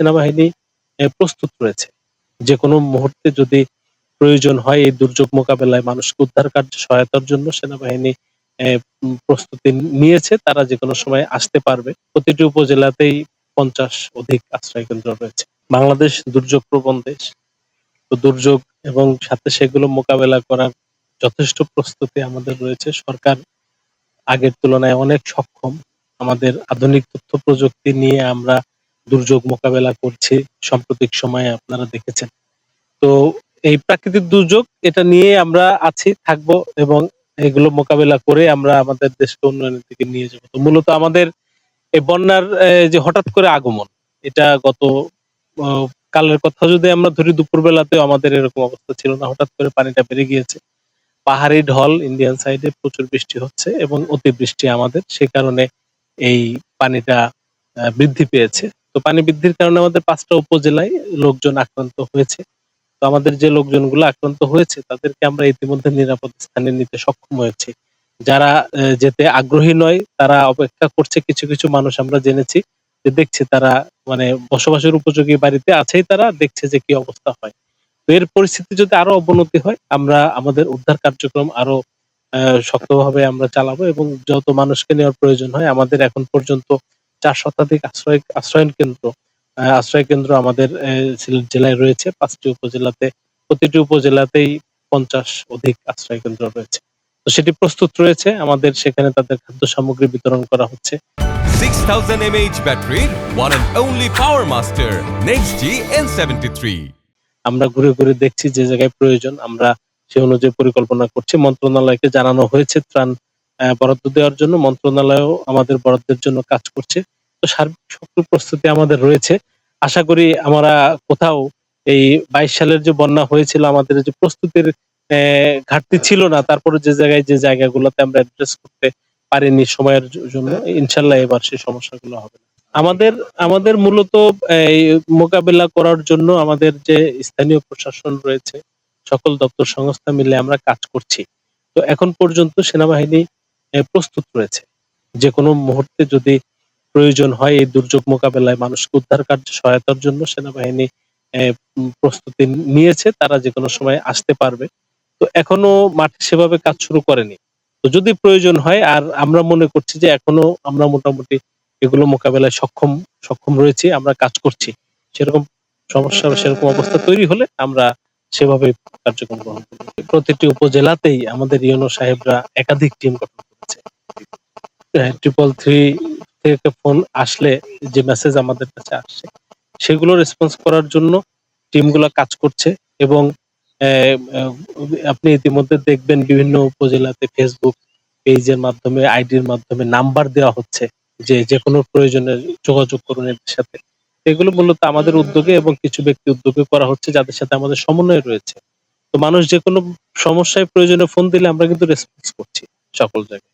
সেনাবাহিনী প্রস্তুত রয়েছে। যেকোনো মুহূর্তে যদি প্রয়োজন হয় এই দুর্যোগ মোকাবেলায় মানুষকে উদ্ধার কার্য সহায়তার জন্য সেনাবাহিনী প্রস্তুতি নিয়েছে। তারা যেকোনো সময় আসতে পারবে। প্রতিটি উপজেলাতেই ৫০ অধিক আশ্রয় কেন্দ্র রয়েছে। বাংলাদেশ দুর্যোগ প্রবণ দেশ। তো দুর্যোগ এবং সাথে সেগুলো মোকাবেলা করার যথেষ্ট প্রস্তুতি আমাদের রয়েছে। সরকার আগের তুলনায় অনেক সক্ষম। আমাদের আধুনিক তথ্য প্রযুক্তি নিয়ে আমরা দুর্যোগ মোকাবেলা করছি। সাম্প্রতিক সময়ে আপনারা দেখেছেন। তো এই প্রাকৃতিক দুর্যোগ এটা নিয়ে আমরা আছি, থাকব এবং এগুলো মোকাবেলা করে আমরা আমাদের দেশকে উন্নয়নের দিকে নিয়ে যাব। তো মূলত আমাদের এই বন্যার যে হঠাৎ করে আগমন, এটা গত কালের কথা যদি আমরা ধরি দুপুর বেলাতেও আমাদের এরকম অবস্থা ছিল না। হঠাৎ করে পানিটা বেড়ে গিয়েছে। পাহাড়ি ঢল ইন্ডিয়ান সাইডে প্রচুর বৃষ্টি হচ্ছে এবং অতিবৃষ্টি আমাদের। সে কারণে এই পানিটা বৃদ্ধি পেয়েছে। তো পানি বৃদ্ধির কারণে আমাদের পাঁচটা উপজেলায় লোকজন আক্রান্ত হয়েছে। তো আমাদের যে লোকজনগুলো আক্রান্ত হয়েছে তাদেরকে আমরা ইতিমধ্যে নিরাপদ স্থানে নিতে সক্ষম হয়েছি। যারা যেতে আগ্রহী নয় তারা অপেক্ষা করছে কিছু, কিছু মানুষ আমরা জেনেছি যে দেখছে তারা মানে বসবাসের উপযোগী বাড়িতে আছেই তারা দেখছে যে কি অবস্থা হয়। তো এর পরিস্থিতি যদি আরও অবনতি হয় আমরা আমাদের উদ্ধার কার্যক্রম আরও শক্তভাবে আমরা চালাবো এবং যত মানুষকে নেওয়ার প্রয়োজন হয় আমাদের এখন পর্যন্ত ৪ শতাধিক আশ্রয় আশ্রয়ন কেন্দ্র আশ্রয় কেন্দ্র আমাদের সিলেট জেলায় রয়েছে। ৫ টি উপজেলাতে প্রতিটি উপজেলাতেই ৫০ অধিক আশ্রয় কেন্দ্র রয়েছে। তো সেটি প্রস্তুত রয়েছে। আমাদের সেখানে তাদের খাদ্য সামগ্রী বিতরণ করা হচ্ছে। 6000 mAh one and only Power Master, Next G N73. আমরা ঘুরে, ঘুরে দেখছি যে জায়গায় প্রয়োজন আমরা সে অনুযায়ী পরিকল্পনা করছি। মন্ত্রণালয়কে জানানো হয়েছে ত্রাণ বরাদ্দ দেওয়ার জন্য। মন্ত্রণালয়ও আমাদের বরাদ্দের জন্য কাজ করছে। তো সার্বিক সকল প্রস্তুতি আমাদের রয়েছে। আশা করি আমরা কোথাও এই ২২ সালের যে বন্যা হয়েছিল আমাদের যে প্রস্তুতির ঘাটতি ছিল না। তারপরে যে জায়গায় যে জায়গাগুলোতে আমরা অ্যাড্রেস করতে পারিনি সময়ের জন্য ইনশাল্লাহ এবার সেই সমস্যাগুলো হবে। আমাদের আমাদের মূলত এই মোকাবিলা করার জন্য আমাদের যে স্থানীয় প্রশাসন রয়েছে, সকল দপ্তর সংস্থা মিলে আমরা কাজ করছি। তো এখন পর্যন্ত সেনাবাহিনী প্রস্তুত রয়েছে। যেকোনো মুহূর্তে যদি প্রয়োজন হয় এই দুর্যোগ মোকাবেলায় মানুষকে উদ্ধার কার্যে সহায়তার জন্য সেনাবাহিনী প্রস্তুতি নিয়েছে। তারা যেকোনো সময় আসতে পারবে। তো এখনও মাঠে সেভাবে কাজ শুরু করেনি। তো যদি প্রয়োজন হয়, আর আমরা মনে করছি যে এখনও আমরা মোটামুটি এগুলো মোকাবেলায় সক্ষম সক্ষম রয়েছি। আমরা কাজ করছি। সেরকম সমস্যা, সেরকম অবস্থা তৈরি হলে আমরা সেভাবে কার্যক্রম গ্রহণ করব। প্রতিটি উপজেলাতেই আমাদের ইউনো সাহেবরা একাধিক টিম গঠন হ্যাঁ, 333 থেকে ফোন আসলে যে মেসেজ আমাদের কাছে আসছে সেগুলো রেসপন্স করার জন্য টিমগুলা কাজ করছে এবং আপনি ইতিমধ্যে দেখবেন বিভিন্ন উপজেলাতে Facebook পেজের মাধ্যমে আইডির মাধ্যমে নাম্বার দেওয়া হচ্ছে যে যেকোনো প্রয়োজনে যোগাযোগ করুন এদের সাথে। এগুলো মূলত আমাদের উদ্যোগে এবং কিছু ব্যক্তি উদ্যোগে করা হচ্ছে যাদের সাথে আমাদের সমন্বয় রয়েছে। তো মানুষ যেকোনো সমস্যায় প্রয়োজনে ফোন দিলে আমরা কিন্তু রেসপন্স করছি সকল জায়গায়।